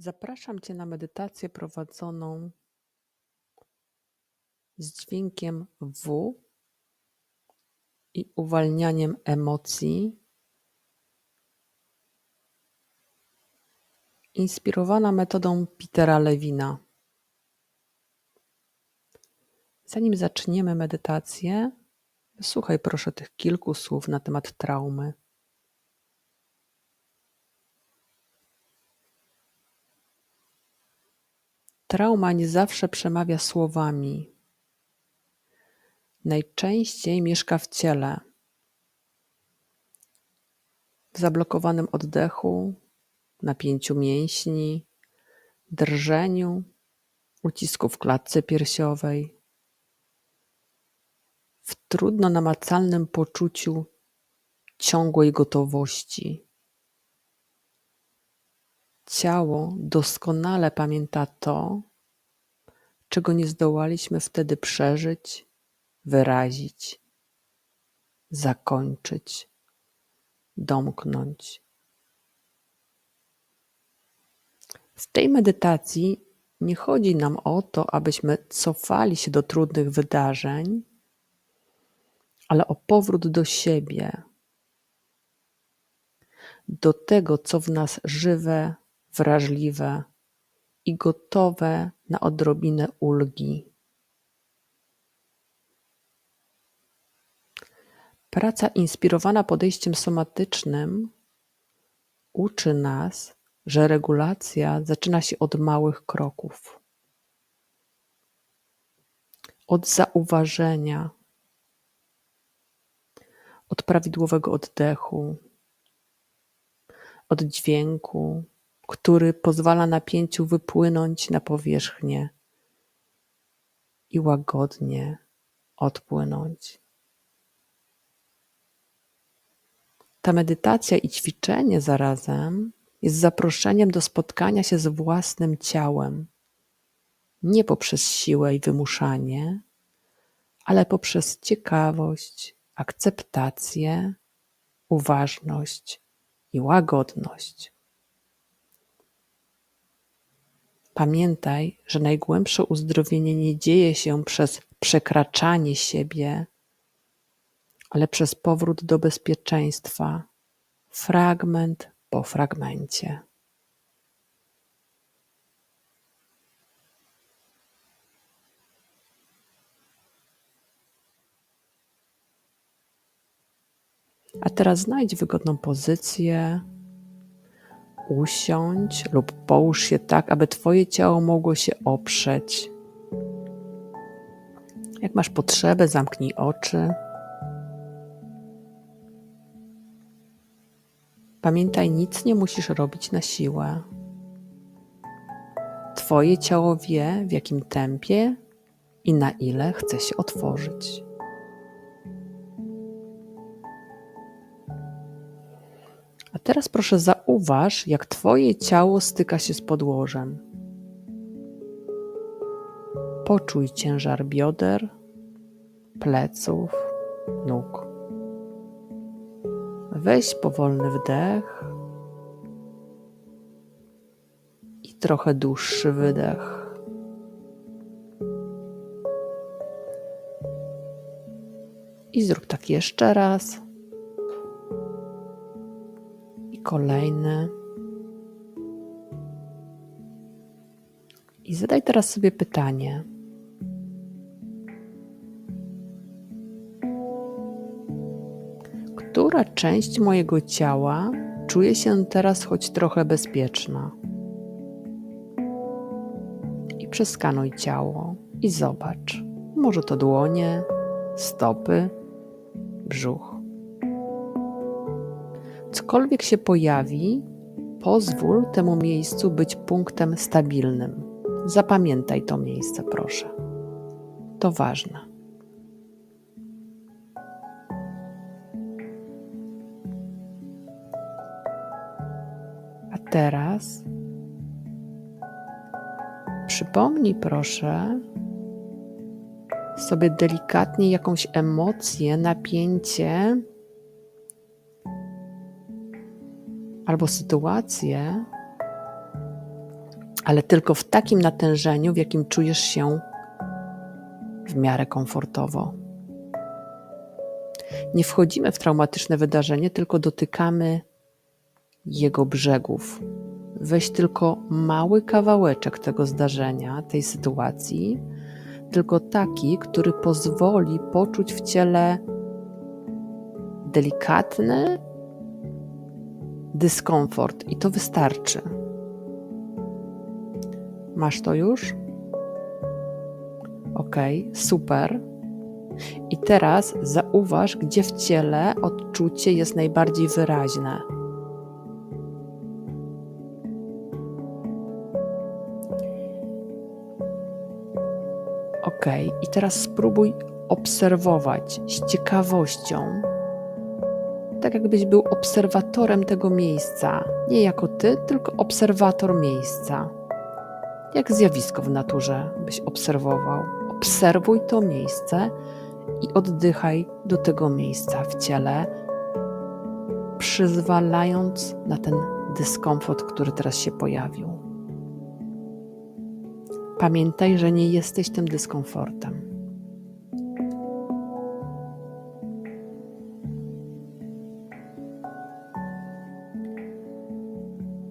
Zapraszam Cię na medytację prowadzoną z dźwiękiem W i uwalnianiem emocji, inspirowana metodą Petera Lewina. Zanim zaczniemy medytację, wysłuchaj proszę tych kilku słów na temat traumy. Trauma nie zawsze przemawia słowami. Najczęściej mieszka w ciele, w zablokowanym oddechu, napięciu mięśni, drżeniu, ucisku w klatce piersiowej, w trudno namacalnym poczuciu ciągłej gotowości. Ciało doskonale pamięta to, czego nie zdołaliśmy wtedy przeżyć, wyrazić, zakończyć, domknąć. W tej medytacji nie chodzi nam o to, abyśmy cofali się do trudnych wydarzeń, ale o powrót do siebie, do tego, co w nas żywe, wrażliwe i gotowe na odrobinę ulgi. Praca inspirowana podejściem somatycznym uczy nas, że regulacja zaczyna się od małych kroków. Od zauważenia, od prawidłowego oddechu, od dźwięku, który pozwala napięciu wypłynąć na powierzchnię i łagodnie odpłynąć. Ta medytacja i ćwiczenie zarazem jest zaproszeniem do spotkania się z własnym ciałem, nie poprzez siłę i wymuszanie, ale poprzez ciekawość, akceptację, uważność i łagodność. Pamiętaj, że najgłębsze uzdrowienie nie dzieje się przez przekraczanie siebie, ale przez powrót do bezpieczeństwa, fragment po fragmencie. A teraz znajdź wygodną pozycję, usiądź lub połóż się tak, aby Twoje ciało mogło się oprzeć. Jak masz potrzebę, zamknij oczy. Pamiętaj, nic nie musisz robić na siłę. Twoje ciało wie, w jakim tempie i na ile chce się otworzyć. Teraz proszę zauważ, jak Twoje ciało styka się z podłożem. Poczuj ciężar bioder, pleców, nóg. Weź powolny wdech i trochę dłuższy wydech. I zrób tak jeszcze raz. Kolejny. I zadaj teraz sobie pytanie. która część mojego ciała czuje się teraz choć trochę bezpieczna. I przeskanuj ciało i zobacz. Może to dłonie, stopy, brzuch. Cokolwiek się pojawi, pozwól temu miejscu być punktem stabilnym. Zapamiętaj to miejsce, proszę. To ważne. teraz przypomnij proszę sobie delikatnie jakąś emocję, napięcie albo sytuację, ale tylko w takim natężeniu, w jakim czujesz się w miarę komfortowo. Nie wchodzimy w traumatyczne wydarzenie, tylko dotykamy jego brzegów. Weź tylko mały kawałeczek tego zdarzenia, tej sytuacji, tylko taki, który pozwoli poczuć w ciele delikatny dyskomfort, i to wystarczy. Masz to już? Ok, super. I teraz zauważ, gdzie w ciele odczucie jest najbardziej wyraźne. Ok, i teraz spróbuj obserwować z ciekawością, tak jakbyś był obserwatorem tego miejsca. Nie jako ty, tylko obserwator miejsca. Jak zjawisko w naturze byś obserwował. Obserwuj to miejsce i oddychaj do tego miejsca w ciele, przyzwalając na ten dyskomfort, który teraz się pojawił. Pamiętaj, że nie jesteś tym dyskomfortem.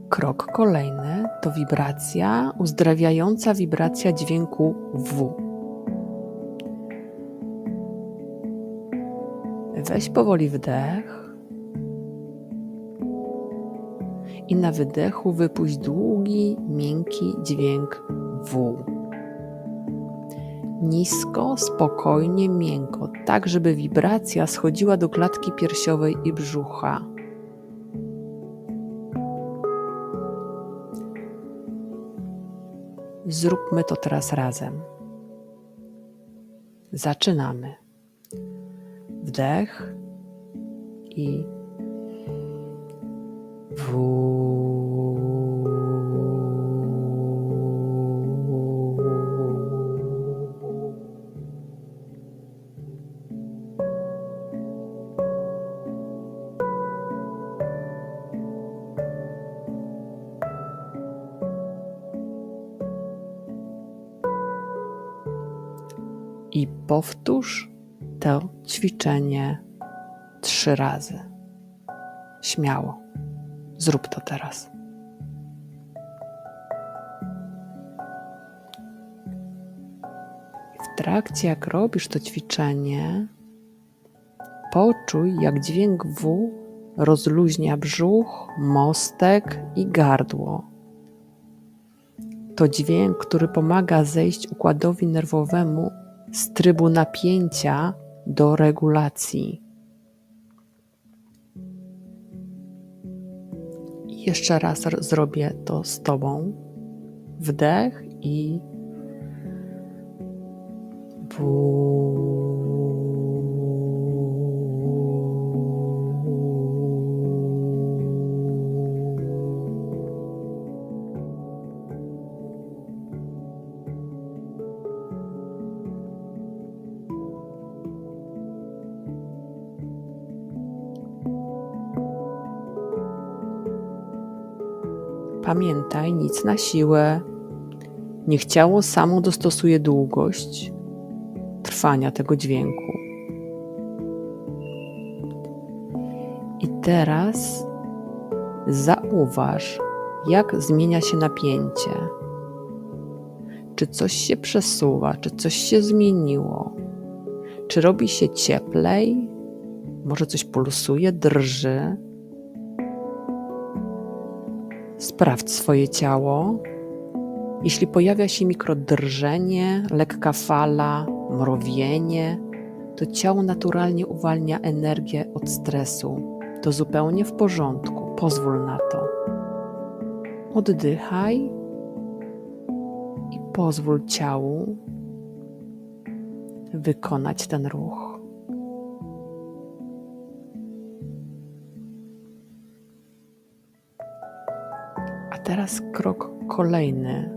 Krok kolejny to wibracja, uzdrawiająca wibracja dźwięku W. Weź powoli wdech i na wydechu wypuść długi, miękki dźwięk W. Nisko, spokojnie, miękko, tak żeby wibracja schodziła do klatki piersiowej i brzucha. Zróbmy to teraz razem. Zaczynamy. Wdech i i powtórz to ćwiczenie trzy razy. Śmiało. Zrób to teraz. W trakcie, jak robisz to ćwiczenie, poczuj, jak dźwięk W rozluźnia brzuch, mostek i gardło. To dźwięk, który pomaga zejść układowi nerwowemu z trybu napięcia do regulacji. Jeszcze raz zrobię to z Tobą. Wdech i Pamiętaj, nic na siłę. Niech ciało samo dostosuje długość trwania tego dźwięku. I teraz zauważ, jak zmienia się napięcie. Czy coś się przesuwa, czy coś się zmieniło? Czy robi się cieplej? Może coś pulsuje, drży? Sprawdź swoje ciało. Jeśli pojawia się mikrodrżenie, lekka fala, mrowienie, to ciało naturalnie uwalnia energię od stresu. To zupełnie w porządku. Pozwól na to. Oddychaj i pozwól ciału wykonać ten ruch. Teraz krok kolejny,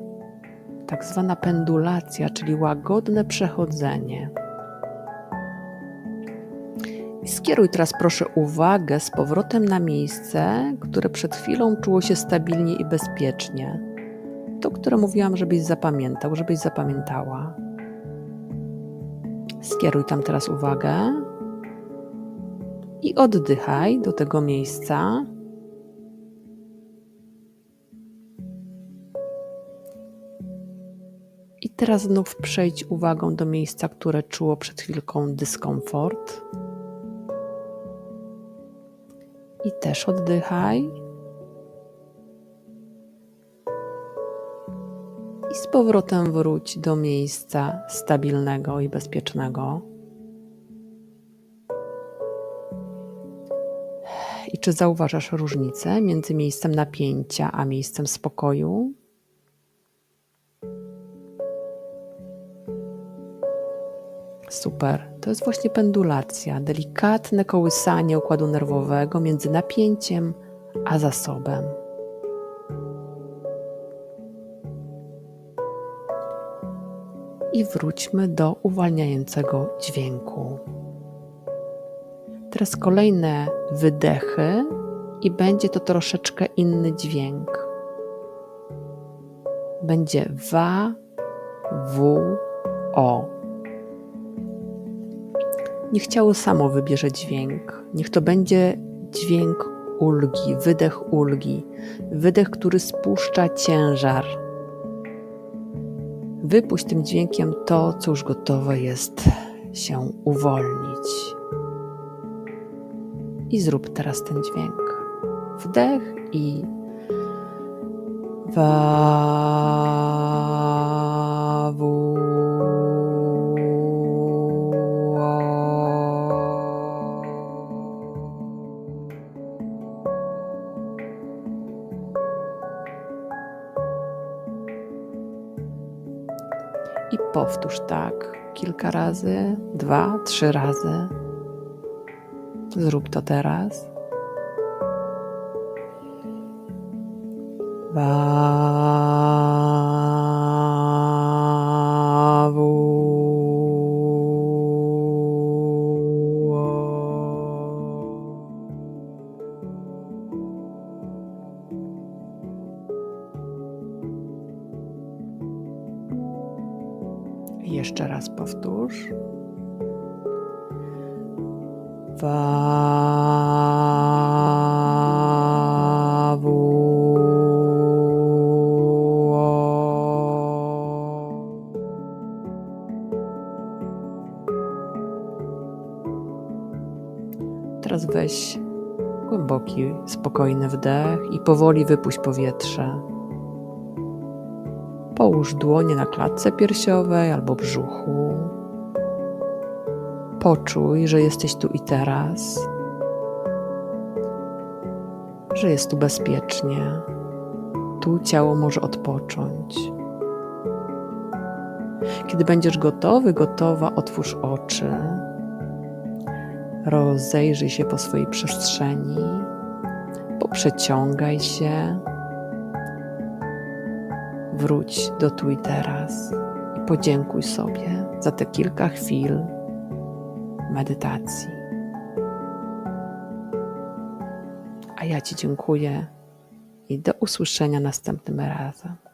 tak zwana pendulacja, czyli łagodne przechodzenie. Skieruj teraz proszę uwagę z powrotem na miejsce, które przed chwilą czuło się stabilnie i bezpiecznie. To, które mówiłam, żebyś zapamiętał, żebyś zapamiętała. Skieruj tam teraz uwagę i oddychaj do tego miejsca. Teraz znów przejdź uwagą do miejsca, które czuło przed chwilką dyskomfort. I też oddychaj. I z powrotem wróć do miejsca stabilnego i bezpiecznego. I czy zauważasz różnicę między miejscem napięcia a miejscem spokoju? Super. To jest właśnie pendulacja, delikatne kołysanie układu nerwowego między napięciem a zasobem. I wróćmy do uwalniającego dźwięku. Teraz kolejne wydechy, i będzie to troszeczkę inny dźwięk. Będzie wa, w, o. Niech ciało samo wybierze dźwięk. Niech to będzie dźwięk ulgi, wydech ulgi, wydech, który spuszcza ciężar. Wypuść tym dźwiękiem to, co już gotowe jest się uwolnić. I zrób teraz ten dźwięk. Wdech i wa, powtórz tak kilka razy, dwa, trzy razy. Zrób to teraz. Jeszcze raz powtórz. Teraz weź głęboki, spokojny wdech i powoli wypuść powietrze. Połóż dłonie na klatce piersiowej albo brzuchu. Poczuj, że jesteś tu i teraz, że jest tu bezpiecznie. Tu ciało może odpocząć. Kiedy będziesz gotowy, gotowa, otwórz oczy. Rozejrzyj się po swojej przestrzeni, poprzeciągaj się. Wróć do tu i teraz i podziękuj sobie za te kilka chwil medytacji. A ja Ci dziękuję i do usłyszenia następnym razem.